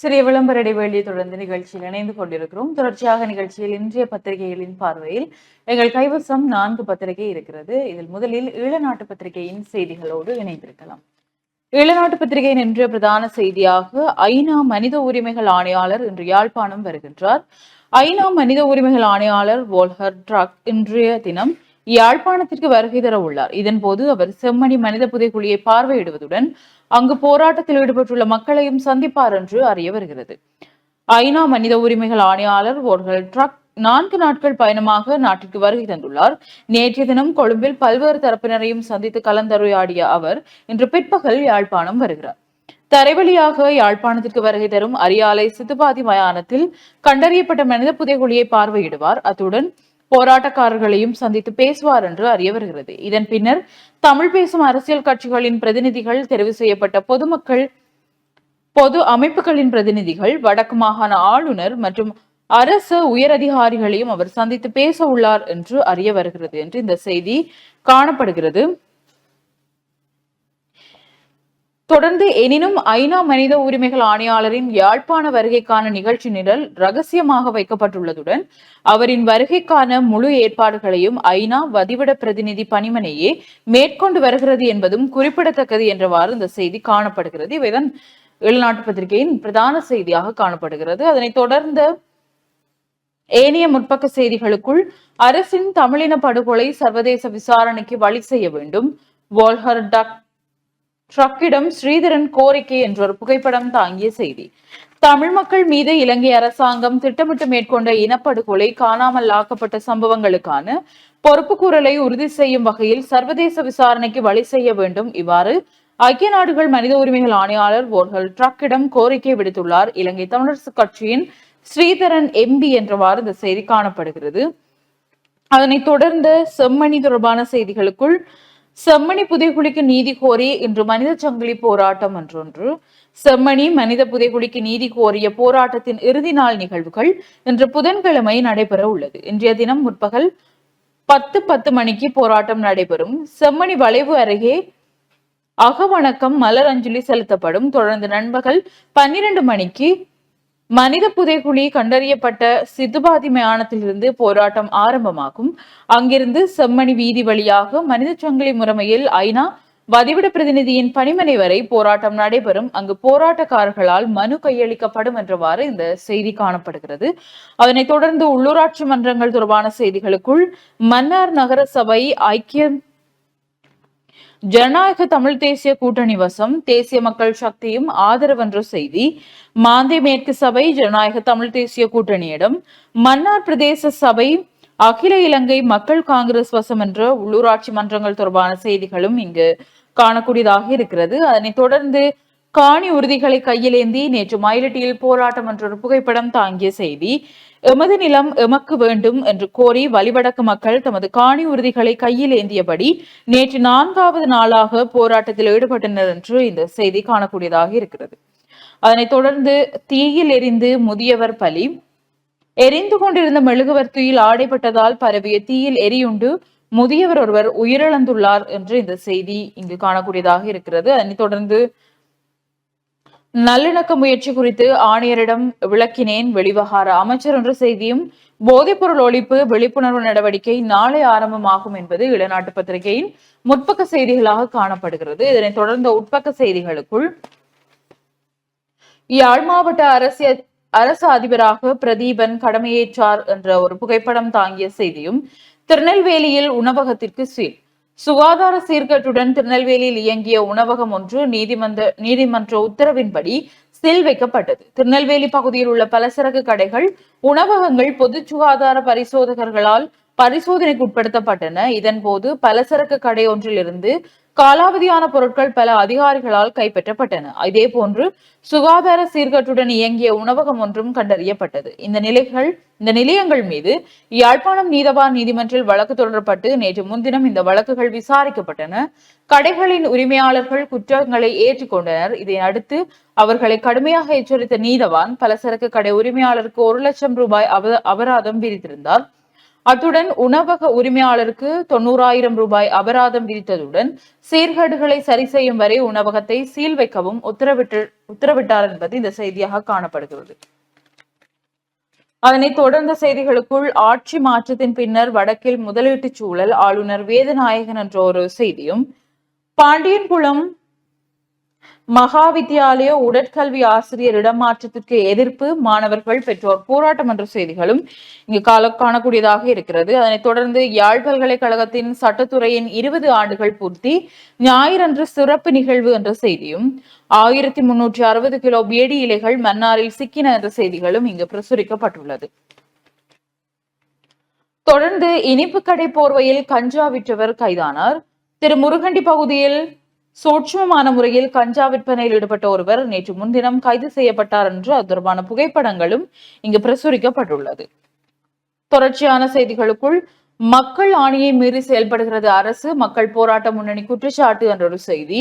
சிறிய விளம்பர இடைவெளியை தொடர்ந்து நிகழ்ச்சியில் இணைந்து கொண்டிருக்கிறோம். தொடர்ச்சியாக நிகழ்ச்சியில் இன்றைய பத்திரிகைகளின் பார்வையில் எங்கள் கைவசம் நான்கு பத்திரிகை இருக்கிறது. இதில் முதலில் ஈழநாட்டு பத்திரிகையின் செய்திகளோடு இணைந்திருக்கலாம். ஈழநாட்டு பத்திரிகையின் இன்றைய பிரதான செய்தியாக ஐநா மனித உரிமைகள் ஆணையாளர் இன்று யாழ்ப்பாணம் வருகின்றார். ஐநா மனித உரிமைகள் ஆணையாளர் வோல்ஹர் ட்ரக் இன்றைய தினம் யாழ்ப்பாணத்திற்கு வருகை தர உள்ளார். இதன்போது அவர் செம்மணி மனித புதைக்குழியை பார்வையிடுவதுடன் அங்கு போராட்டத்தில் ஈடுபட்டுள்ள மக்களையும் சந்திப்பார் என்று அறிய வருகிறது. ஐநா மனித உரிமைகள் ஆணையாளர் ஓர்கள் ட்ரக் நான்கு நாட்கள் பயணமாக நாட்டிற்கு வருகை தந்துள்ளார். நேற்றைய தினம் கொழும்பில் பல்வேறு தரப்பினரையும் சந்தித்து கலந்துரையாடிய அவர் இன்று பிற்பகல் யாழ்ப்பாணம் வருகிறார். தரைவழியாக யாழ்ப்பாணத்திற்கு வருகை தரும் அரியாலை சித்துபாதி மயானத்தில் கண்டறியப்பட்ட மனித புதைகுழியை பார்வையிடுவார். அத்துடன் போராட்டக்காரர்களையும் சந்தித்து பேசுவார் என்று அறிய வருகிறது. இதன் பின்னர் தமிழ் பேசும் அரசியல் கட்சிகளின் பிரதிநிதிகள் தெரிவு செய்யப்பட்ட பொதுமக்கள் பொது அமைப்புகளின் பிரதிநிதிகள் வடக்கு மாகாண ஆளுநர் மற்றும் அரசு உயரதிகாரிகளையும் அவர் சந்தித்து பேச உள்ளார் என்று அறிய வருகிறது என்று இந்த செய்தி காணப்படுகிறது. தொடர்ந்து எனினும் ஐநா மனித உரிமைகள் ஆணையாளரின் யாழ்ப்பாண வருகைக்கான நிகழ்ச்சி நிரல் ரகசியமாக வைக்கப்பட்டுள்ளதுடன் அவரின் வருகைக்கான முழு ஏற்பாடுகளையும் ஐநா வதிவிட பிரதிநிதி பணிமனையே மேற்கொண்டு வருகிறது என்பதும் குறிப்பிடத்தக்கது என்றவாறு இந்த செய்தி காணப்படுகிறது. இவைதான் வெளிநாட்டு பத்திரிகையின் பிரதான செய்தியாக காணப்படுகிறது. அதனைத் தொடர்ந்த ஏனைய முற்பக்க செய்திகளுக்குள் அரசின் தமிழின படுகொலை சர்வதேச விசாரணைக்கு வழி செய்ய வேண்டும். வால்ஹர் டக் ட்ரக்கிடம் ஸ்ரீதரன் கோரிக்கை என்ற ஒரு புகைப்படம் தாங்கிய செய்தி. தமிழ் மக்கள் மீது இலங்கை அரசாங்கம் திட்டமிட்டு மேற்கொண்ட இனப்படுகொலை காணாமல் ஆக்கப்பட்ட சம்பவங்களுக்கான பொறுப்புக்கூறலை உறுதி செய்யும் வகையில் சர்வதேச விசாரணைக்கு வழி செய்ய வேண்டும். இவ்வாறு ஐக்கிய நாடுகள் மனித உரிமைகள் ஆணையாளர் ஓர்கள் ட்ரக்கிடம் கோரிக்கை விடுத்துள்ளார். இலங்கை தமிழரசு கட்சியின் ஸ்ரீதரன் எம்பி என்றவாறு இந்த செய்தி காணப்படுகிறது. அதனைத் தொடர்ந்து செம்மணி தொடர்பான செய்திகளுக்குள் செம்மணி புதைகுழிக்கு நீதி கோரி இன்று மனித சங்கிலி போராட்டம் என்றொன்று. செம்மணி மனித புதைகுழிக்கு நீதி கோரிய போராட்டத்தின் இறுதி நாள் நிகழ்வுகள் இன்று புதன்கிழமை நடைபெற உள்ளது. இன்றைய தினம் முற்பகல் பத்து பத்து மணிக்கு போராட்டம் நடைபெறும். செம்மணி வளைவு அருகே அகவணக்கம் மலர் அஞ்சலி செலுத்தப்படும். தொடர்ந்து நண்பகல் பன்னிரண்டு மணிக்கு மனித புதைகுழி கண்டறியப்பட்ட சித்துபாதி மயானத்திலிருந்து போராட்டம் ஆரம்பமாகும். அங்கிருந்து செம்மணி வீதி வழியாக மனித சங்கிலி முறைமையில் ஐநா வதிவிட பிரதிநிதியின் பணிமனை வரை போராட்டம் நடைபெறும். அங்கு போராட்டக்காரர்களால் மனு கையளிக்கப்படும் என்றவாறு இந்த செய்தி காணப்படுகிறது. அதனைத் தொடர்ந்து உள்ளூராட்சி மன்றங்கள் தொடர்பான செய்திகளுக்குள் மன்னார் நகர சபை ஐக்கிய ஜனநாயக தமிழ் தேசிய கூட்டணி வசம் தேசிய மக்கள் சக்தியும் ஆதரவென்ற செய்தி மாந்தை மேற்கு சபை ஜனநாயக தமிழ் தேசிய கூட்டணியிடம் மன்னார் பிரதேச சபை அகில இலங்கை மக்கள் காங்கிரஸ் வசம் என்ற உள்ளூராட்சி மன்றங்கள் தொடர்பான செய்திகளும் இங்கு காணக்கூடியதாக இருக்கிறது. அதனைத் தொடர்ந்து காணி உறுதிகளை கையிலேந்தி நேற்று மயிலட்டியில் போராட்டம் என்ற ஒரு புகைப்படம் தாங்கிய செய்தி எமது நிலம் எமக்கு வேண்டும் என்று கோரி வலிவடக்கு மக்கள் தமது காணி உறுதிகளை கையில் ஏந்தியபடி நேற்று நான்காவது நாளாக போராட்டத்தில் ஈடுபட்டனர் என்று இந்த செய்தி காணக்கூடியதாக இருக்கிறது. அதனைத் தொடர்ந்து தீயில் எரிந்து முதியவர் பலி எரிந்து கொண்டிருந்த மெழுகுவர்த்தியில் ஆடைப்பட்டதால் பரவிய தீயில் எரியுண்டு முதியவர் ஒருவர் உயிரிழந்துள்ளார் என்று இந்த செய்தி இங்கு காணக்கூடியதாக இருக்கிறது. அதனைத் தொடர்ந்து நல்லிணக்க முயற்சி குறித்து ஆணையரிடம் விளக்கினேன் வெளிவகார அமைச்சர் என்ற செய்தியும் போதைப்பொருள் ஒழிப்பு விழிப்புணர்வு நடவடிக்கை நாளை ஆரம்பமாகும் என்பது இளநாட்டு பத்திரிகையின் முற்பக்க செய்திகளாக காணப்படுகிறது. இதனைத் தொடர்ந்த உட்பக்க செய்திகளுக்குள் யாழ் மாவட்ட அரசியல் அரசு அதிபராக பிரதீபன் கடமையேற்றார் என்ற ஒரு புகைப்படம் தாங்கிய செய்தியும் திருநெல்வேலியில் உணவகத்திற்கு சீல் சுகாதார சீர்கேட்டுடன் திருநெல்வேலியில் இயங்கிய உணவகம் ஒன்று நீதிமன்ற நீதிமன்ற உத்தரவின்படி சீல் வைக்கப்பட்டது. திருநெல்வேலி பகுதியில் உள்ள பலசரக்கு கடைகள் உணவகங்கள் பொது சுகாதார பரிசோதகர்களால் பரிசோதனைக்கு உட்படுத்தப்பட்டன. இதன் போது பலசரக்கு கடை ஒன்றிலிருந்து காலாவதியான பொருட்கள் பல அதிகாரிகளால் கைப்பற்றப்பட்டன. இதே போன்று சுகாதார சீர்கட்டுடன் இயங்கிய உணவகம் ஒன்றும் கண்டறியப்பட்டது. இந்த நிலைகள் இந்த நிலையங்கள் மீது யாழ்ப்பாணம் நீதவான் நீதிமன்றில் வழக்கு தொடரப்பட்டு நேற்று முன்தினம் இந்த வழக்குகள் விசாரிக்கப்பட்டன. கடைகளின் உரிமையாளர்கள் குற்றங்களை ஏற்றுக்கொண்டனர். இதை அடுத்து அவர்களை கடுமையாக எச்சரித்த நீதவான் பலசரக்கு கடை உரிமையாளருக்கு ஒரு லட்சம் ரூபாய் அபராதம் விதித்திருந்தார். அத்துடன் உணவக உரிமையாளருக்கு தொண்ணூறாயிரம் ரூபாய் அபராதம் விதித்ததுடன் சீர்கேடுகளை சரி செய்யும் வரை உணவகத்தை சீல் வைக்கவும் உத்தரவிட்டு உத்தரவிட்டார் என்பது இந்த செய்தியாக காணப்படுகிறது. அதனைத் தொடர்ந்த செய்திகளுக்குள் ஆட்சி மாற்றத்தின் பின்னர் வடக்கில் முதலீட்டு சூழல் ஆளுநர் வேதநாயகன் என்ற ஒரு செய்தியும் பாண்டியன்குளம் மகாவித்யாலய உடற்கல்வி ஆசிரியர் இடமாற்றத்திற்கு எதிர்ப்பு மாணவர்கள் பெற்றோர் போராட்டம் என்ற செய்திகளும் இங்கு கால காணக்கூடியதாக இருக்கிறது. அதனைத் தொடர்ந்து யாழ் பல்கலைக்கழகத்தின் சட்டத்துறையின் இருபது ஆண்டுகள் பூர்த்தி ஞாயிறன்று சிறப்பு நிகழ்வு என்ற செய்தியும் ஆயிரத்தி முன்னூற்றி அறுபது கிலோ பேடி இலைகள் மன்னாரில் சிக்கின என்ற செய்திகளும் இங்கு பிரசுரிக்கப்பட்டுள்ளது. தொடர்ந்து இனிப்பு கடை போர்வையில் கஞ்சா விற்றவர் கைதானார். திரு முருகண்டி பகுதியில் சூட்சமமான முறையில் கஞ்சா விற்பனையில் ஈடுபட்ட ஒருவர் நேற்று முன்தினம் கைது செய்யப்பட்டார் என்று அது தொடர்பான புகைப்படங்களும் இங்கு பிரசுரிக்கப்பட்டுள்ளது. தொடர்ச்சியான செய்திகளுக்குள் மக்கள் ஆணையை மீறி செயல்படுகிறது அரசு மக்கள் போராட்ட முன்னணி குற்றச்சாட்டு என்ற ஒரு செய்தி.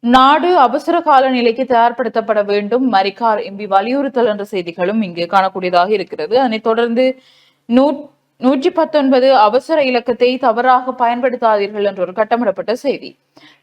நாடு அவசர கால நிலைக்கு தயார்படுத்தப்பட வேண்டும் மரிக்கார் எம்பி வலியுறுத்தல் என்ற செய்திகளும் இங்கு காணக்கூடியதாக இருக்கிறது. அதனைத் தொடர்ந்து நூ நூற்றி பத்தொன்பது அவசர இலக்கத்தை தவறாக பயன்படுத்தாதீர்கள் என்ற ஒரு கட்டமிடப்பட்ட செய்தி.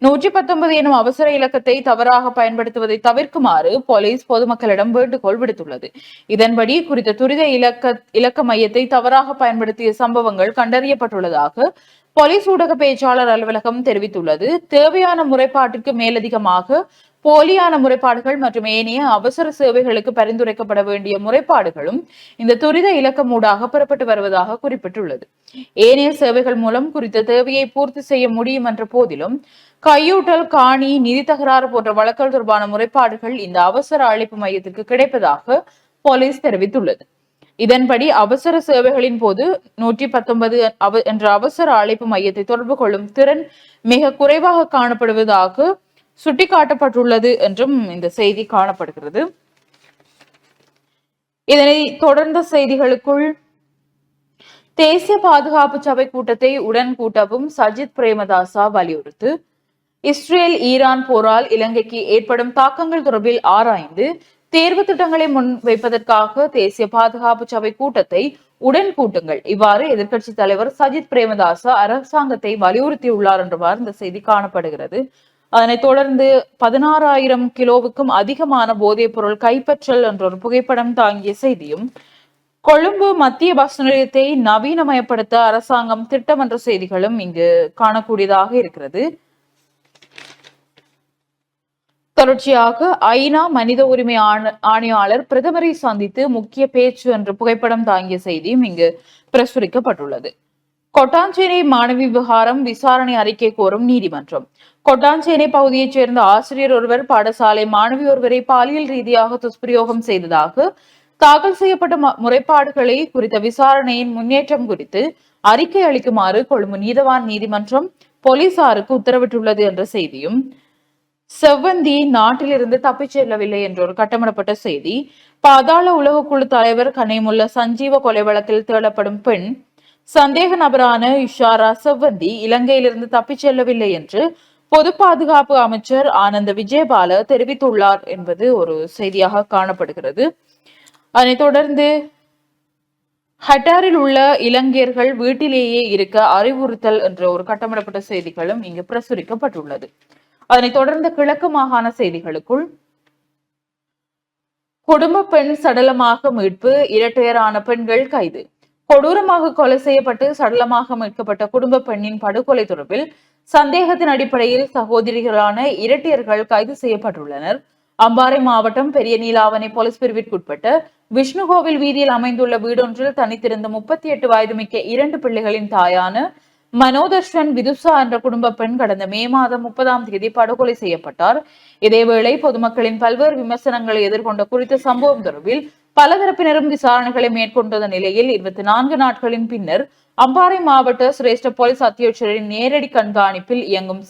நூற்றி பத்தொன்பது எனும் அவசர இலக்கத்தை தவறாக பயன்படுத்துவதை தவிர்க்குமாறு போலீஸ் பொதுமக்களிடம் வேண்டுகோள் விடுத்துள்ளது. இதன்படி குறித்த துரித இலக்க இலக்க மையத்தை தவறாக பயன்படுத்திய சம்பவங்கள் கண்டறியப்பட்டுள்ளதாக போலீஸ் ஊடக பேச்சாளர் அலுவலகம் தெரிவித்துள்ளது. தேவையான முறைப்பாட்டிற்கு மேலதிகமாக போலியான முறைப்பாடுகள் மற்றும் ஏனைய அவசர சேவைகளுக்கு பரிந்துரைக்கப்பட வேண்டிய முறைப்பாடுகளும் இந்த துரித இலக்கம் ஊடாக பெறப்பட்டு வருவதாக குறிப்பிட்டுள்ளது. ஏனைய சேவைகள் மூலம் குறித்த தேவையை பூர்த்தி செய்ய முடியும் என்ற போதிலும் கையூட்டல் காணி நிதி தகராறு போன்ற வழக்குகள் தொடர்பான முறைப்பாடுகள் இந்த அவசர அழைப்பு மையத்திற்கு கிடைப்பதாக போலீஸ் தெரிவித்துள்ளது. இதன்படி அவசர சேவைகளின் போது நூற்றி பத்தொன்பது என்ற அவசர அழைப்பு மையத்தை தொடர்பு கொள்ளும் திறன் மிக குறைவாக காணப்படுவதாக சுட்டிக்காட்டப்பட்டுள்ளது என்றும் இந்த செய்தி காணப்படுகிறது. இதனை தொடர்ந்த செய்திகளுக்குள் தேசிய பாதுகாப்பு சபை கூட்டத்தை உடன் கூட்டவும் சஜித் பிரேமதாசா வலியுறுத்து. இஸ்ரேல் ஈரான் போரால் இலங்கைக்கு ஏற்படும் தாக்கங்கள் தொடர்பில் ஆராய்ந்து தேர்வு திட்டங்களை முன்வைப்பதற்காக தேசிய பாதுகாப்பு சபை கூட்டத்தை உடன் கூட்டுங்கள். இவ்வாறு எதிர்க்கட்சி தலைவர் சஜித் பிரேமதாசா அரசாங்கத்தை வலியுறுத்தியுள்ளார் என்றவாறு இந்த செய்தி காணப்படுகிறது. அதனைத் தொடர்ந்து பதினாறாயிரம் கிலோவுக்கும் அதிகமான போதைப் பொருள் கைப்பற்றல் என்ற ஒரு புகைப்படம் தாங்கிய செய்தியும் கொழும்பு மத்திய பஸ் நிலையத்தை நவீனமயப்படுத்த அரசாங்கம் திட்டம் என்ற செய்திகளும் இங்கு காணக்கூடியதாக இருக்கிறது. தொடர்ச்சியாக ஐநா மனித உரிமை ஆணையாளர் பிரதமரை சந்தித்து முக்கிய பேச்சு என்ற புகைப்படம் தாங்கிய செய்தியும் இங்கு பிரசுரிக்கப்பட்டுள்ளது. கொட்டாஞ்சேரி மாணவி விவகாரம் விசாரணை அறிக்கை கோரும் நீதிமன்றம். கொட்டாஞ்சேனை பகுதியைச் சேர்ந்த ஆசிரியர் ஒருவர் பாடசாலை மாணவி ஒருவரை பாலியல் ரீதியாக துஷ்பிரயோகம் செய்ததாக தாக்கல் செய்யப்பட்ட முறைப்பாடுகளை குறித்த விசாரணையின் முன்னேற்றம் குறித்து அறிக்கை அளிக்குமாறு கொழும்பு நீதவான் நீதிமன்றம் போலீசாருக்கு உத்தரவிட்டுள்ளது என்ற செய்தியும் செவ்வந்தி நாட்டிலிருந்து தப்பிச் செல்லவில்லை என்ற ஒரு கட்டமிடப்பட்ட செய்தி பாதாள உலகக்குழு தலைவர் கனைமுள்ள சஞ்சீவ கொலை வழக்கில் தேடப்படும் பெண் சந்தேக நபரான இஷாரா செவ்வந்தி இலங்கையிலிருந்து தப்பிச் செல்லவில்லை என்று பொது பாதுகாப்பு அமைச்சர் ஆனந்த விஜயபால தெரிவித்துள்ளார் என்பது ஒரு செய்தியாக காணப்படுகிறது. அதனைத் தொடர்ந்து ஹட்டாரில் உள்ள இலங்கையர்கள் வீட்டிலேயே இருக்க அறிவுறுத்தல் என்ற ஒரு கட்டமிடப்பட்ட செய்திகளும் இங்கு பிரசுரிக்கப்பட்டுள்ளது. அதனைத் தொடர்ந்து கிழக்கு மாகாண செய்திகளுக்குள் குடும்ப பெண் சடலமாக மீட்பு இரட்டையரான பெண்கள் கைது. கொடூரமாக கொலை செய்யப்பட்டு சடலமாக மீட்கப்பட்ட குடும்ப பெண்ணின் படுகொலை தொடர்பில் சந்தேகத்தின் அடிப்படையில் சகோதரிகளான இரட்டையர்கள் கைது செய்யப்பட்டுள்ளனர். அம்பாறை மாவட்டம் பெரிய நீலாவணை போலீஸ் பிரிவிற்குட்பட்ட விஷ்ணுகோவில் வீதியில் அமைந்துள்ள வீடொன்றில் தனித்திருந்த முப்பத்தி எட்டு வயது மிக்க இரண்டு பிள்ளைகளின் தாயான மனோதர்ஷன் விதுசா என்ற குடும்ப பெண் கடந்த மே மாதம் முப்பதாம் தேதி படுகொலை செய்யப்பட்டார். இதேவேளை பொதுமக்களின் பல்வேறு விமர்சனங்களை எதிர்கொண்ட குறித்த சம்பவம் தொடர்பில் பலதரப்பினரும் விசாரணைகளை மேற்கொண்ட நிலையில் இருபத்தி நான்கு நாட்களின் பின்னர் அம்பாறை மாவட்ட சிரேஷ்ட போலீஸ் அத்தியட்சரின் நேரடி கண்காணிப்பில் இயங்கும்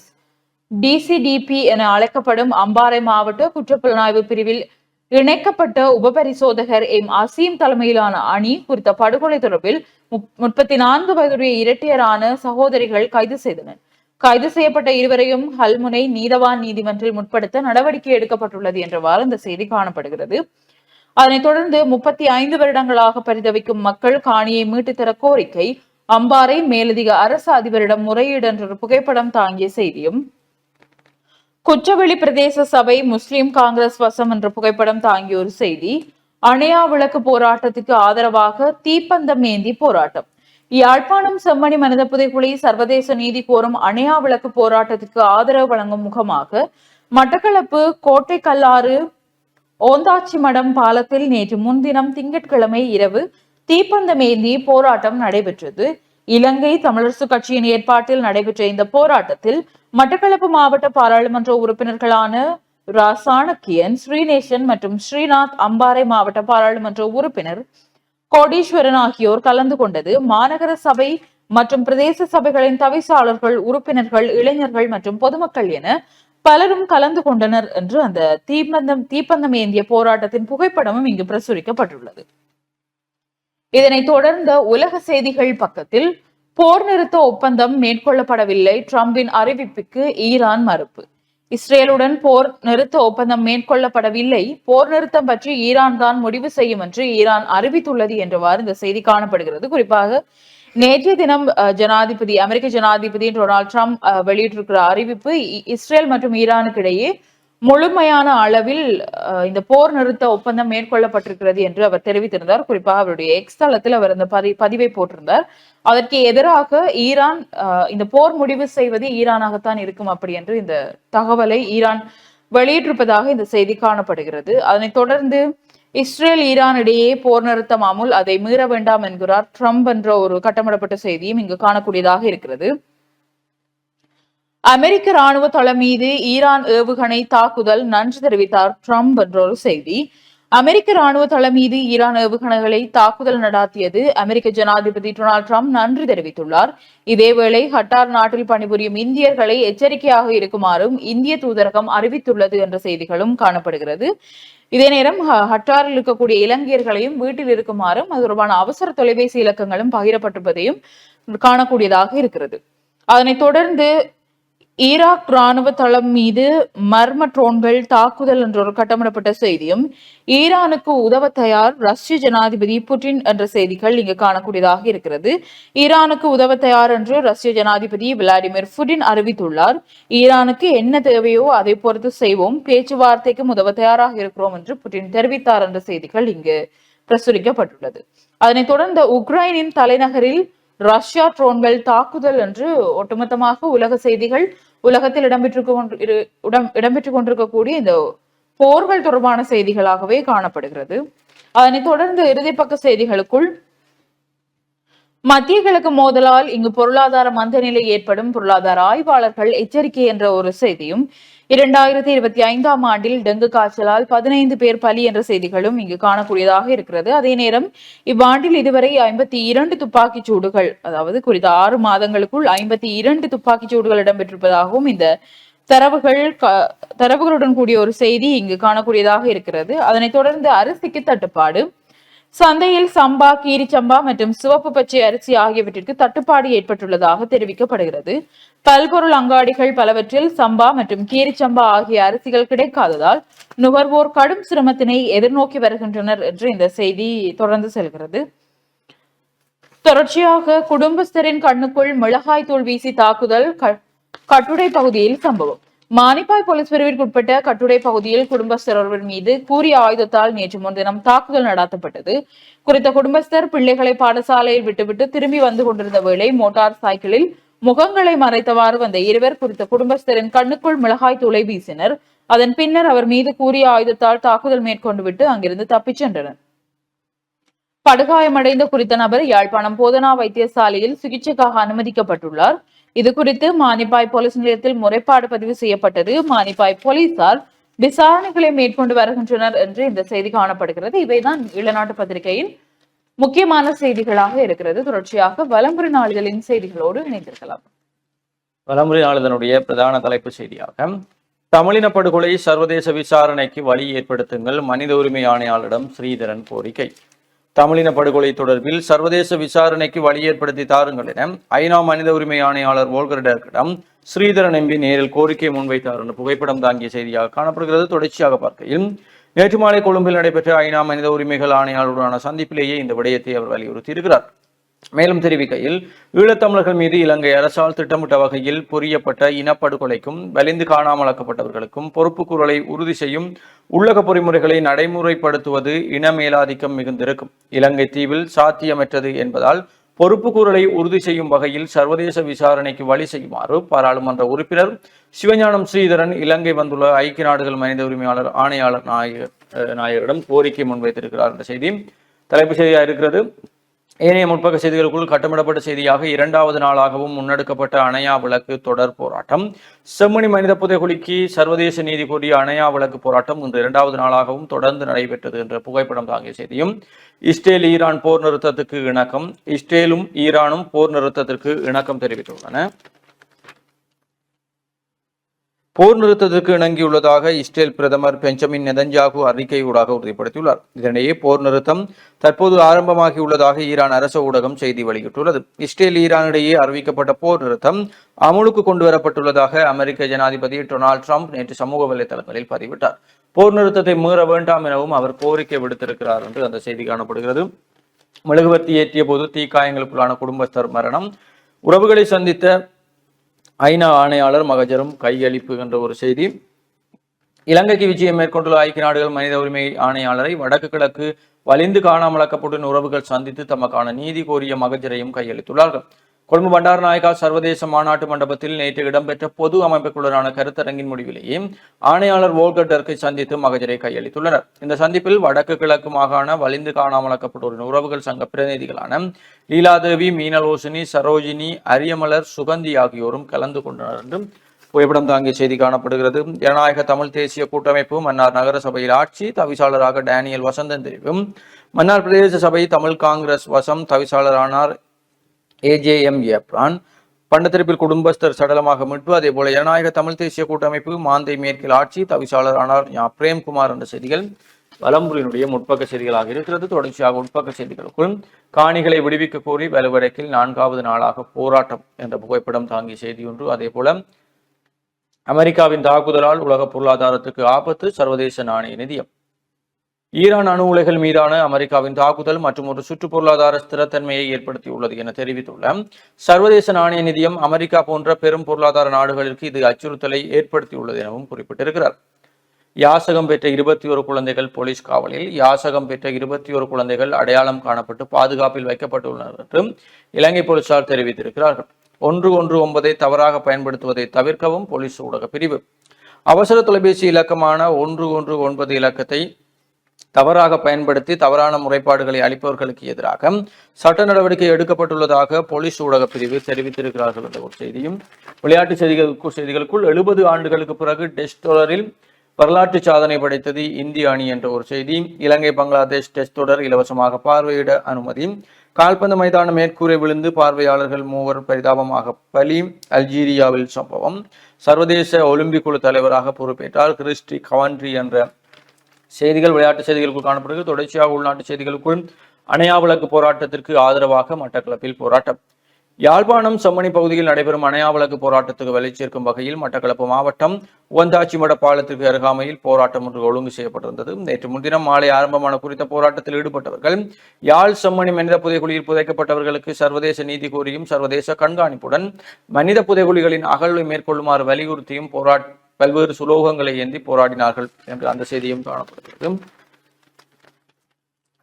டிசிடிபி என அழைக்கப்படும் அம்பாறை மாவட்ட குற்றப்புலனாய்வு பிரிவில் இணைக்கப்பட்ட உபபரிசோதகர் எம் அசீம் தலைமையிலான அணி குறித்த படுகொலை தொடர்பில் முப்பத்தி நான்கு வயதுடைய இரட்டையரான சகோதரிகள் கைது செய்தனர். கைது செய்யப்பட்ட இருவரையும் ஹல்முனை நீதவான் நீதிமன்றில் முற்படுத்த நடவடிக்கை எடுக்கப்பட்டுள்ளது என்றவாறு இந்த செய்தி காணப்படுகிறது. அதனைத் தொடர்ந்து முப்பத்தி ஐந்து வருடங்களாக பரிதவிக்கும் மக்கள் காணியை மீட்டுத் தர கோரிக்கை அம்பாறை மேலதிக அரசு அதிபரிடம் முறையீடு என்ற புகைப்படம் தாங்கிய செய்தியும் குற்றவெளி பிரதேச சபை முஸ்லிம் காங்கிரஸ் வசம் என்ற புகைப்படம் தாங்கிய ஒரு செய்தி அணையா விளக்கு போராட்டத்துக்கு ஆதரவாக தீப்பந்தம் ஏந்தி போராட்டம். யாழ்ப்பாணம் செம்மணி மனித புதைக்குழி சர்வதேச நீதி கோரும் அணையா விளக்கு போராட்டத்துக்கு ஆதரவு வழங்கும் முகமாக மட்டக்களப்பு கோட்டை கல்லாறு ஓந்தாச்சி மடம் பாலத்தில் நேற்று முன்தினம் திங்கட்கிழமை இரவு தீப்பந்தமேந்தி போராட்டம் நடைபெற்றது. இலங்கை தமிழரசு கட்சியின் ஏற்பாட்டில் நடைபெற்ற இந்த போராட்டத்தில் மட்டக்களப்பு மாவட்ட பாராளுமன்ற உறுப்பினர்களான ரா சாணக்கியன் ஸ்ரீநேசன் மற்றும் ஸ்ரீநாத் அம்பாறை மாவட்ட பாராளுமன்ற உறுப்பினர் கோடீஸ்வரன் ஆகியோர் கலந்து கொண்டது. மாநகர சபை மற்றும் பிரதேச சபைகளின் தவிசாளர்கள் உறுப்பினர்கள் இளைஞர்கள் மற்றும் பொதுமக்கள் என பலரும் கலந்து கொண்டனர் என்று அந்த தீப்பந்தம் தீப்பந்தம் ஏந்திய போராட்டத்தின் புகைப்படமும் இங்கு பிரசுரிக்கப்பட்டுள்ளது. இதனைத் தொடர்ந்த உலக செய்திகள் பக்கத்தில் போர் நிறுத்த ஒப்பந்தம் மேற்கொள்ளப்படவில்லை. ட்ரம்பின் அறிவிப்புக்கு ஈரான் மறுப்பு. இஸ்ரேலுடன் போர் நிறுத்த ஒப்பந்தம் மேற்கொள்ளப்படவில்லை. போர் நிறுத்தம் பற்றி ஈரான் தான் முடிவு செய்யும் என்று ஈரான் அறிவித்துள்ளது என்றவாறு இந்த செய்தி காணப்படுகிறது. குறிப்பாக நேற்றைய தினம் ஜனாதிபதி அமெரிக்க ஜனாதிபதி டொனால்ட் ட்ரம்ப் வெளியிட்டிருக்கிற அறிவிப்பு இஸ்ரேல் மற்றும் ஈரானுக்கு இடையே முழுமையான அளவில் அஹ், இந்த போர் நிறுத்த ஒப்பந்தம் மேற்கொள்ளப்பட்டிருக்கிறது என்று அவர் தெரிவித்திருந்தார். குறிப்பாக அவருடைய எக்ஸ் தளத்தில் அவர் அந்த பதி பதிவை போட்டிருந்தார். அதற்கு எதிராக ஈரான் இந்த போர் முடிவு செய்வது ஈரானாகத்தான் இருக்கும் அப்படி என்று இந்த தகவலை ஈரான் வெளியிட்டிருப்பதாக இந்த செய்தி காணப்படுகிறது. அதனைத் தொடர்ந்து இஸ்ரேல் ஈரான் இடையே போர் நிறுத்தம் அமுல். அதை மீற வேண்டாம் என்கிறார் ட்ரம்ப் என்ற ஒரு கட்டமிடப்பட்ட செய்தியும் இங்கு காணக்கூடியதாக இருக்கிறது. அமெரிக்க ராணுவ தளம் மீது ஈரான் ஏவுகணை தாக்குதல் நன்றி தெரிவித்தார் ட்ரம்ப் என்ற ஒரு செய்தி. அமெரிக்க ராணுவ தளம் மீது ஈரான் ஏவுகணைகளை தாக்குதல் நடாத்தியது அமெரிக்க ஜனாதிபதி டொனால்ட் டிரம்ப் நன்றி தெரிவித்துள்ளார். இதேவேளை ஹட்டார் நாட்டில் பணிபுரியும் இந்தியர்களை எச்சரிக்கையாக இருக்குமாறும் இந்திய தூதரகம் அறிவித்துள்ளது என்ற செய்திகளும் காணப்படுகிறது. இதே நேரம் ஹ- ஹட்டாரில் இருக்கக்கூடிய இலங்கையர்களையும் வீட்டில் இருக்குமாறும் அது தொடர்பான அவசர தொலைபேசி இலக்கங்களும் பகிரப்பட்டிருப்பதையும் காணக்கூடியதாக இருக்கிறது. அதனைத் தொடர்ந்து ஈராக் ராணுவ தளம் மீது மர்ம ட்ரோன்கள் தாக்குதல் என்ற ஒரு கட்டமிடப்பட்ட செய்தியும் ஈரானுக்கு உதவ தயார் ரஷ்ய ஜனாதிபதி புட்டின் என்ற செய்திகள் இங்கு காணக்கூடியதாக இருக்கிறது. ஈரானுக்கு உதவ தயார் என்று ரஷ்ய ஜனாதிபதி விளாடிமிர் புட்டின் அறிவித்துள்ளார். ஈரானுக்கு என்ன தேவையோ அதை பொறுத்து செய்வோம். பேச்சுவார்த்தைக்கும் உதவ தயாராக இருக்கிறோம் என்று புட்டின் தெரிவித்தார் என்ற செய்திகள் இங்கு பிரசுரிக்கப்பட்டுள்ளது. அதனைத் தொடர்ந்து உக்ரைனின் தலைநகரில் ரஷ்யா ட்ரோன்கள் தாக்குதல் என்று ஒட்டுமொத்தமாக உலக செய்திகள் உலகத்தில் இடம்பெற்று கொண்டு இடம் இடம்பெற்று கொண்டிருக்கக்கூடிய இந்த போர்கள் தொடர்பான செய்திகளாகவே காணப்படுகிறது. அதனைத் தொடர்ந்து இறுதிப்பக்க செய்திகளுக்குள் மத்திய கிழக்கு மோதலால் இங்கு பொருளாதார மந்த நிலை ஏற்படும். பொருளாதார ஆய்வாளர்கள் எச்சரிக்கை என்ற ஒரு செய்தியும் இரண்டாயிரத்தி இருபத்தி ஐந்தாம் ஆண்டில் டெங்கு காய்ச்சலால் பதினைந்து பேர் பலி என்ற செய்திகளும் இங்கு காணக்கூடியதாக இருக்கிறது. அதே நேரம் இவ்வாண்டில் இதுவரை ஐம்பத்தி இரண்டு துப்பாக்கிச் சூடுகள் அதாவது குறித்த ஆறு மாதங்களுக்குள் ஐம்பத்தி இரண்டு துப்பாக்கிச் சூடுகள் இடம்பெற்றிருப்பதாகவும் இந்த தரவுகள் தரவுகளுடன் கூடிய ஒரு செய்தி இங்கு காணக்கூடியதாக இருக்கிறது. அதனைத் தொடர்ந்து அரிசிக்கு தட்டுப்பாடு சந்தையில் சம்பா கீரிச்சம்பா மற்றும் சிவப்பு பச்சை அரிசி ஆகியவற்றிற்கு தட்டுப்பாடு ஏற்பட்டுள்ளதாக தெரிவிக்கப்படுகிறது. பல்பொருள் அங்காடிகள் பலவற்றில் சம்பா மற்றும் கீரிச்சம்பா ஆகிய அரிசிகள் கிடைக்காததால் நுகர்வோர் கடும் சிரமத்தினை எதிர்நோக்கி வருகின்றனர் என்று இந்த செய்தி தொடர்ந்து செல்கிறது. தொடர்ச்சியாக குடும்பஸ்தரின் கண்ணுக்குள் மிளகாய் தூள் வீசி தாக்குதல் க- கட்டுடை பகுதியில் சம்பவம். மானிப்பாய் போலீஸ் பிரிவிற்குட்பட்ட கட்டுடை பகுதியில் குடும்பஸ்தர் ஒருவர் மீது கூறிய ஆயுதத்தால் நேற்று முன்தினம் தாக்குதல் நடாத்தப்பட்டது. குறித்த குடும்பஸ்தர் பிள்ளைகளை பாடசாலையில் விட்டுவிட்டு திரும்பி வந்து கொண்டிருந்த வேளை மோட்டார் சைக்கிளில் முகங்களை மறைத்தவாறு வந்த இருவர் குறித்த குடும்பஸ்தரின் கண்ணுக்குள் மிளகாய் தூளை வீசினர். அதன் பின்னர் அவர் மீது கூறிய ஆயுதத்தால் தாக்குதல் மேற்கொண்டு விட்டு அங்கிருந்து தப்பிச் சென்றனர். படுகாயமடைந்த குறித்த நபர் யாழ்ப்பாணம் போதனா வைத்தியசாலையில் சிகிச்சைக்காக அனுமதிக்கப்பட்டுள்ளார். இது குறித்து மானிப்பாய் போலீஸ் நிலையத்தில் முறைப்பாடு பதிவு செய்யப்பட்டது. மானிப்பாய் போலீசார் விசாரணைகளை மேற்கொண்டு வருகின்றனர் என்று இந்த செய்தி காணப்படுகிறது. இவைதான் இளநாட்டு பத்திரிகையின் முக்கியமான செய்திகளாக இருக்கிறது. தொடர்ச்சியாக வலம்புரி நாளிதழின் செய்திகளோடு இணைந்திருக்கலாம். வலமுறை நாளிதனுடைய பிரதான தலைப்பு செய்தியாக தமிழின படுகொலை சர்வதேச விசாரணைக்கு வழி ஏற்படுத்துங்கள் மனித உரிமை ஆணையாளரிடம் ஸ்ரீதரன் கோரிக்கை. தமிழின படுகொலை தொடர்பில் சர்வதேச விசாரணைக்கு வழி ஏற்படுத்தி தாருங்கள் என ஐநா மனித உரிமை ஆணையாளர் வோல்கர்டர்கிடம் ஸ்ரீதரன் எம்பி நேரில் கோரிக்கை முன்வைத்தார் என்ற புகைப்படம் தாங்கிய செய்தியாக காணப்படுகிறது. தொடர்ச்சியாக பார்க்கையில் நேற்று மாலை கொழும்பில் நடைபெற்ற ஐநா மனித உரிமைகள் ஆணையாளருடனான சந்திப்பிலேயே இந்த விடயத்தை அவர் வலியுறுத்தியிருக்கிறார். மேலும் தெரிவிக்கையில் ஈழத்தமிழர்கள் மீது இலங்கை அரசால் திட்டமிட்ட வகையில் புரியப்பட்ட இனப்படுகொலைக்கும் வலிந்து காணாமலாக்கப்பட்டவர்களுக்கும் பொறுப்பு குரலை உறுதி செய்யும் உள்ளக பொறிமுறைகளை நடைமுறைப்படுத்துவது இன மேலாதிக்கம் மிகுந்திருக்கும். இலங்கை தீவில் சாத்தியமற்றது என்பதால் பொறுப்பு கூறலை உறுதி செய்யும் வகையில் சர்வதேச விசாரணைக்கு வழி செய்யுமாறு பாராளுமன்ற உறுப்பினர் சிவஞானம் ஸ்ரீதரன் இலங்கை வந்துள்ள ஐக்கிய நாடுகள் மனித உரிமையாளர் ஆணையாளர் நாயகர் நாயகரிடம் கோரிக்கை முன்வைத்திருக்கிறார். என்ற செய்தி தலைப்பு செய்தியாக இருக்கிறது. ஏனைய முற்பக்க செய்திகளுக்குள் கட்டமிடப்பட்ட செய்தியாக இரண்டாவது நாளாகவும் முன்னெடுக்கப்பட்ட அணையா விளக்கு தொடர் போராட்டம். செம்மணி மனித புதைகுலிக்கு சர்வதேச நீதி கோரிய அணையா விளக்கு போராட்டம் இன்று இரண்டாவது நாளாகவும் தொடர்ந்து நடைபெற்றது என்ற புகைப்படம் தாங்கிய செய்தியும். இஸ்ரேல் ஈரான் போர் நிறுத்தத்துக்கு இணக்கம். இஸ்ரேலும் ஈரானும் போர் நிறுத்தத்திற்கு இணக்கம் தெரிவித்துள்ளன. போர் நிறுத்தத்திற்கு இணங்கியுள்ளதாக இஸ்ரேல் பிரதமர் பெஞ்சமின் நெதன்யாகு அறிக்கையூடாக உறுதிப்படுத்தியுள்ளார். இதனிடையே போர் நிறுத்தம் தற்போது ஆரம்பமாகியுள்ளதாக ஈரான் அரச ஊடகம் செய்தி வெளியிட்டுள்ளது. இஸ்ரேல் ஈரானிடையே அறிவிக்கப்பட்ட போர் நிறுத்தம் அமுலுக்கு கொண்டு வரப்பட்டுள்ளதாக அமெரிக்க ஜனாதிபதி டொனால்ட் ட்ரம்ப் நேற்று சமூக வலைதளங்களில் பதிவிட்டார். போர் நிறுத்தத்தை மீற வேண்டாம் எனவும் அவர் கோரிக்கை விடுத்திருக்கிறார் என்று அந்த செய்தி காணப்படுகிறது. மெழுகுவர்த்தி ஏற்றிய போது தீக்காயங்களுக்குள்ளான குடும்பஸ்தர் மரணம். உறவுகளை சந்தித்த ஐநா ஆணையாளர் மகஜரும் கையளிப்பு என்ற ஒரு செய்தி. இலங்கைக்கு விஜயம் மேற்கொண்டுள்ள ஐக்கிய நாடுகள் மனித உரிமை ஆணையாளரை வடக்கு கிழக்கு வலிந்து காணாமலக்கப்பட்டு உறவுகள் சந்தித்து தமக்கான நீதி கோரிய மகஜரையும் கையளித்துள்ளார்கள். கொழும்பு பண்டாரநாயகா சர்வதேச மாநாட்டு மண்டபத்தில் நேற்று இடம்பெற்ற பொது அமைப்புக்குள்ளரான கருத்தரங்கின் முடிவிலேயே ஆணையாளர் வோல்கர் டர்க்கை சந்தித்து மகஜரை கையளித்துள்ளனர். இந்த சந்திப்பில் வடக்கு கிழக்கு மாகாண வலிந்து காணாமலக்கப்பட்டோரின் உறவுகள் சங்க பிரதிநிதிகளான லீலாதேவி மீனலோசினி சரோஜினி அரியமலர் சுகந்தி ஆகியோரும் கலந்து கொண்டனர் என்றும் புகைப்படம் தாங்கிய செய்தி காணப்படுகிறது. ஜனநாயக தமிழ் தேசிய கூட்டமைப்பு மன்னார் நகர சபையில் ஆட்சி தவிசாளராக டேனியல் வசந்தன் தெரிவும். மன்னார் பிரதேச சபை தமிழ் காங்கிரஸ் வசம் தவிசாளரானார் ஏஜேஎம் ஏப்ரான் பண்டத்திருப்பில் குடும்பஸ்தர் சடலமாக மீட்பு அதே போல ஜனநாயக தமிழ் தேசிய கூட்டமைப்பு மாந்தை மேற்கில் ஆட்சி தவிசாளர் ஆனார் ஞா பிரேம்குமார் என்ற செய்திகள் வலம்புரியினுடைய முற்பக்க செய்திகளாக இருக்கிறது. தொடர்ச்சியாக உட்பக்க செய்திகளுக்குள் காணிகளை விடுவிக்க கோரி வலுவடக்கில் நான்காவது நாளாக போராட்டம் என்ற புகைப்படம் தாங்கிய செய்தி ஒன்று. அதே போல அமெரிக்காவின் தாக்குதலால் உலக பொருளாதாரத்துக்கு ஆபத்து சர்வதேச நாணய நிதியம். ஈரான் அணு உலைகள் மீதான அமெரிக்காவின் தாக்குதல் மற்றும் ஒரு சுற்று பொருளாதார ஸ்திரத்தன்மையை ஏற்படுத்தியுள்ளது என தெரிவித்துள்ள சர்வதேச நாணய நிதியம் அமெரிக்கா போன்ற பெரும் பொருளாதார நாடுகளிற்கு இது அச்சுறுத்தலை ஏற்படுத்தியுள்ளது எனவும் குறிப்பிட்டிருக்கிறார். யாசகம் பெற்ற இருபத்தி ஒரு குழந்தைகள் போலீஸ் காவலில். யாசகம் பெற்ற இருபத்தி ஒரு குழந்தைகள் அடையாளம் காணப்பட்டு பாதுகாப்பில் வைக்கப்பட்டுள்ளனர் என்றும் இலங்கை போலீசார் தெரிவித்திருக்கிறார்கள். ஒன்று ஒன்று ஒன்பதை தவறாக பயன்படுத்துவதை தவிர்க்கவும் போலீஸ் ஊடக பிரிவு. அவசர தொலைபேசி இலக்கமான ஒன்று ஒன்று ஒன்பது இலக்கத்தை தவறாக பயன்படுத்தி தவறான முறைப்பாடுகளை அளிப்பவர்களுக்கு எதிராக சட்ட நடவடிக்கை எடுக்கப்பட்டுள்ளதாக போலீஸ் ஊடக பிரிவு தெரிவித்திருக்கிறார்கள் என்ற ஒரு செய்தியும் விளையாட்டு செய்திகளுக்கு செய்திகளுக்குள் எழுபது ஆண்டுகளுக்கு பிறகு டெஸ்ட் தொடரில் வரலாற்று சாதனை படைத்தது இந்திய அணி என்ற ஒரு செய்தி. இலங்கை பங்களாதேஷ் டெஸ்ட் தொடர் இலவசமாக பார்வையிட அனுமதி. கால்பந்து மைதான மேற்கூரை விழுந்து பார்வையாளர்கள் மூவர் பரிதாபமாக பலி. அல்ஜீரியாவில் சம்பவம். சர்வதேச ஒலிம்பிக் குழு தலைவராக பொறுப்பேற்றார் கிறிஸ்டி கவன்ட்ரி என்ற செய்திகள் விளையாட்டு செய்திகளுக்குள் காணப்படுகிறது. தொடர்ச்சியாக உள்நாட்டு செய்திகளுக்குள் அணையா விளக்கு போராட்டத்திற்கு ஆதரவாக மட்டக்களப்பில் போராட்டம். யாழ்ப்பாணம் செம்மணி பகுதியில் நடைபெறும் அணையா விளக்கு போராட்டத்துக்கு வலை சேர்க்கும் வகையில் மட்டக்களப்பு மாவட்டம் உவந்தாச்சிமட பாலத்திற்கு அருகாமையில் போராட்டம் ஒன்று ஒழுங்கு செய்யப்பட்டிருந்தது. நேற்று முன்தினம் மாலை ஆரம்பமான குறித்த போராட்டத்தில் ஈடுபட்டவர்கள் யாழ் செம்மணி மனித புதைகுழியில் புதைக்கப்பட்டவர்களுக்கு சர்வதேச நீதி கோரியும் சர்வதேச கண்காணிப்புடன் மனித புதைகுழிகளின் அகழ்வை மேற்கொள்ளுமாறு வலியுறுத்தியும் போராட்ட பல்வேறு சுலோகங்களை ஏந்தி போராடினார்கள் என்று அந்த செய்தியும் காணப்படுகிறது.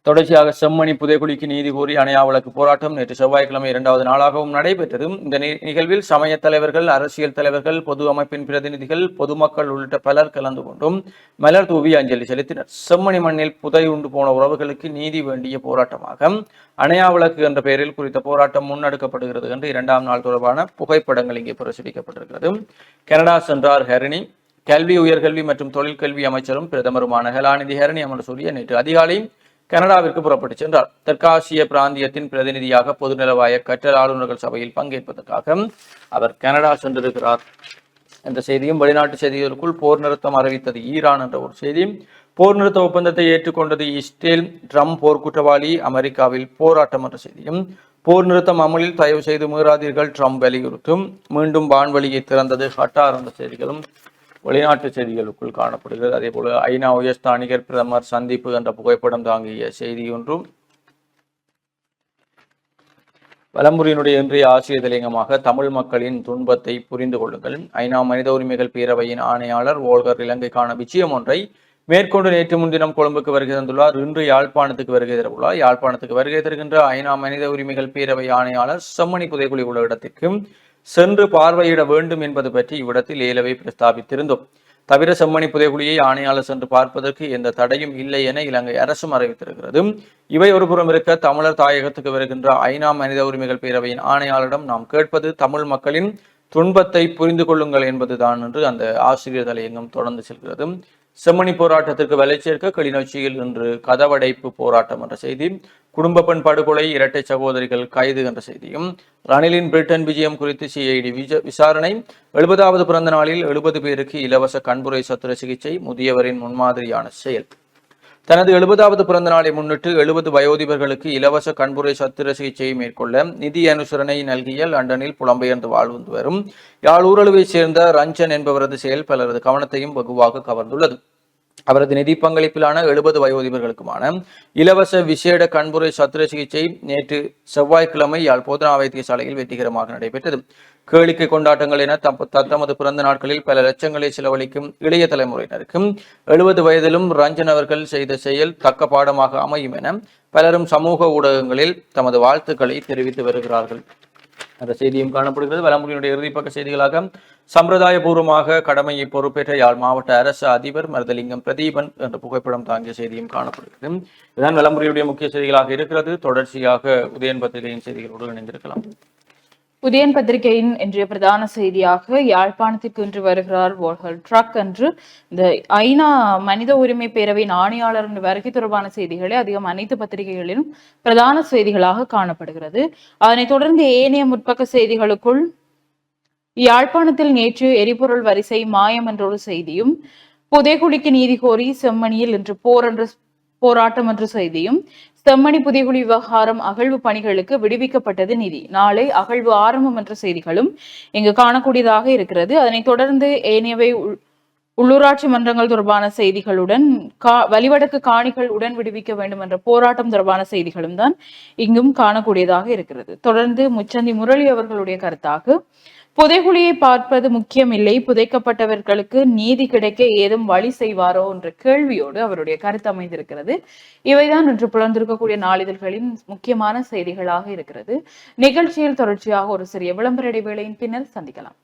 தொடர்ச்சியாக செம்மணி புதைக்குழிக்கு நீதி கோரி அணையா வழக்கு போராட்டம் நேற்று செவ்வாய்க்கிழமை இரண்டாவது நாளாகவும் நடைபெற்றது இந்த நிகழ்வில் சமய தலைவர்கள் அரசியல் தலைவர்கள் பொது அமைப்பின் பிரதிநிதிகள் பொதுமக்கள் உள்ளிட்ட பலர் கலந்து கொண்டும் மலர் தூவி அஞ்சலி செலுத்தினர். செம்மணி மண்ணில் புதையுண்டு போன உறவுகளுக்கு நீதி வேண்டிய போராட்டமாக அணையாவளக்கு என்ற பெயரில் குறித்த போராட்டம் முன்னெடுக்கப்படுகிறது என்று இரண்டாம் நாள் தொடர்பான புகைப்படங்கள் இங்கே பிரசுரிக்கப்பட்டிருக்கிறது. கனடா சென்றார் ஹரிணி. கல்வி உயர்கல்வி மற்றும் தொழிற்கல்வி அமைச்சரும் பிரதமருமான கலாநிதி ஹரணி அமர்சூரிய நேற்று அதிகாலை கனடாவிற்கு புறப்பட்டு சென்றார். தெற்காசிய பிராந்தியத்தின் பிரதிநிதியாக பொதுநலவாய கற்றல் ஆளுநர்கள் சபையில் பங்கேற்பதற்காக அவர் கனடா சென்றிருக்கிறார். என்ற செய்தியும் வெளிநாட்டு செய்திகளுக்குள் போர் நிறுத்தம் அறிவித்தது ஈரான் என்ற ஒரு செய்தி. போர் நிறுத்த ஒப்பந்தத்தை ஏற்றுக்கொண்டது இஸ்ரேல். ட்ரம்ப் போர் குற்றவாளி அமெரிக்காவில் போராட்டம் என்ற செய்தியும். போர் நிறுத்தம் அமலில் தயவு செய்து மீறாதீர்கள் ட்ரம்ப் வலியுறுத்தும். மீண்டும் வான்வழியை திறந்தது ஹட்டார் என்ற செய்திகளும் வெளிநாட்டு செய்திகளுக்குள் காணப்படுகிறது. அதே போல ஐநா உயர்ஸ்தானிகர் பிரதமர் சந்திப்பு என்ற புகைப்படம் தாங்கிய செய்தி ஒன்றும் வலம்புரியினுடைய இன்றைய ஆசிரிய தலையங்கமாக தமிழ் மக்களின் துன்பத்தை புரிந்து கொள்ளுங்கள். ஐநா மனித உரிமைகள் பேரவையின் ஆணையாளர் ஓல்கர் இலங்கைக்கான விஜயம் ஒன்றை மேற்கொண்டு நேற்று முன்தினம் கொழும்புக்கு வருகை தந்துள்ளார். இன்று யாழ்ப்பாணத்துக்கு வருகை தரவுள்ளார். யாழ்ப்பாணத்துக்கு வருகை தருகின்ற ஐநா மனித உரிமைகள் பேரவை ஆணையாளர் செம்மணி புதைக்குழி உள்ள இடத்திற்கும் சென்று பார்வையிட வேண்டும் என்பது பற்றி இவ்விடத்தில் ஏலவை பிரஸ்தாபித்திருந்தோம். தவிர செம்மணி புதைகுழியை ஆணையாளர் சென்று பார்ப்பதற்கு எந்த தடையும் இல்லை என இலங்கை அரசும் அறிவித்திருக்கிறது. இவை ஒருபுறம் இருக்க தமிழர் தாயகத்துக்கு வருகின்ற ஐநா மனித உரிமைகள் பேரவையின் ஆணையாளரிடம் நாம் கேட்பது தமிழ் மக்களின் துன்பத்தை புரிந்து கொள்ளுங்கள் என்பதுதான் என்று அந்த ஆசிரியர் தலையங்கம் தொடர்ந்து செல்கிறது. செம்மணி போராட்டத்திற்கு வலை சேர்க்க கிளிநொச்சியில் இன்று கதவடைப்பு போராட்டம் என்ற செய்தி குடும்ப பெண் படுகொலை இரட்டை சகோதரிகள் கைது என்ற செய்தியும் ரணிலின் பிரிட்டன் விஜயம் குறித்து சிஐடி விசாரணை எழுபதாவது பிறந்த நாளில் எழுபது பேருக்கு இலவச கண்புரை சத்திர சிகிச்சை முதியவரின் முன்மாதிரியான செயல். தனது எழுபதாவது பிறந்த நாளை முன்னிட்டு எழுபது வயோதிபர்களுக்கு இலவச கண்புரை சத்திர சிகிச்சையை மேற்கொள்ள நிதி அனுசரணை நல்கிய லண்டனில் புலம்பெயர்ந்து வாழ்ந்து வரும் யாழ் ஊரலுவைச் சேர்ந்த ரஞ்சன் என்பவரது செயல் பலரது கவனத்தையும் வெகுவாக கவர்ந்துள்ளது. அவரது நிதி பங்களிப்பிலான எழுபது வயோதிபர்களுக்குமான இலவச விசேட கண்புரை சத்திர சிகிச்சை நேற்று செவ்வாய்க்கிழமை யாழ் போதனா வைத்தியசாலையில் வெற்றிகரமாக நடைபெற்றது. கேளிக்கை கொண்டாட்டங்கள் என தப்ப- தத்தமது பிறந்த நாட்களில் பல லட்சங்களை செலவழிக்கும் இளைய தலைமுறையினருக்கும் எழுபது வயதிலும் ரஞ்சன் அவர்கள் செய்த செயல் தக்க பாடமாக அமையும் என பலரும் சமூக ஊடகங்களில் தமது வாழ்த்துக்களை தெரிவித்து வருகிறார்கள். அந்த செய்தியும் காணப்படுகிறது. வலம்புரியினுடைய இறுதிப்பக்க செய்திகளாக சம்பிரதாயபூர்வமாக கடமையை பொறுப்பேற்ற யாழ் மாவட்ட அரசு அதிபர் மருதலிங்கம் பிரதீபன் என்ற புகைப்படம் தாங்கிய செய்தியும் காணப்படுகிறது. இதுதான் வலம்புரியுடைய முக்கிய செய்திகளாக இருக்கிறது. தொடர்ச்சியாக உதயன் பத்திரிகையின் செய்திகளோடு இணைந்திருக்கலாம். புதியன் பத்திரிகையின் இன்றைய பிரதான செய்தியாக யாழ்ப்பாணத்திற்கு இன்று வருகிறார் வோல்கர் ட்ரக் என்று. இந்த ஐநா மனித உரிமை பேரவையின் ஆணையாளர் வருகை தொடர்பான செய்திகளை அதிகம் அனைத்து பத்திரிகைகளிலும் பிரதான செய்திகளாக காணப்படுகிறது. அதனைத் தொடர்ந்து ஏனைய முற்பக்க செய்திகளுக்குள் யாழ்ப்பாணத்தில் நேற்று எரிபொருள் வரிசை மாயம் என்ற ஒரு செய்தியும் புதைகுழிக்கு நீதி கோரி செம்மணியில் இன்று போர் என்ற போராட்டம் என்ற செய்தியும் செம்மணி புதியகுழி விவகாரம் அகழ்வு பணிகளுக்கு விடுவிக்கப்பட்டது நிதி. நாளை அகழ்வு ஆரம்பம் என்ற செய்திகளும் இங்கு காணக்கூடியதாக இருக்கிறது. அதனைத் தொடர்ந்து ஏனையவை உள்- உள்ளூராட்சி மன்றங்கள் தொடர்பான செய்திகளுடன் கா வலிவடக்கு காணிகள் உடன் விடுவிக்க வேண்டும் என்ற போராட்டம் தொடர்பான செய்திகளும் தான் இங்கும் காணக்கூடியதாக இருக்கிறது. தொடர்ந்து முச்சந்தி முரளி அவர்களுடைய கருத்தாக புதைகுழியை பார்ப்பது முக்கியமில்லை. புதைக்கப்பட்டவர்களுக்கு நீதி கிடைக்க ஏதும் வழி செய்வாரோ என்ற கேள்வியோடு அவருடைய கருத்து அமைந்திருக்கிறது. இவைதான் இன்று புலர்ந்திருக்கக்கூடிய நாளிதழ்களின் முக்கியமான செய்திகளாக இருக்கிறது. நிகழ்ச்சியில் தொடர்ச்சியாக ஒரு சிறிய விளம்பர இடைவேளையின் பின்னர் சந்திக்கலாம்.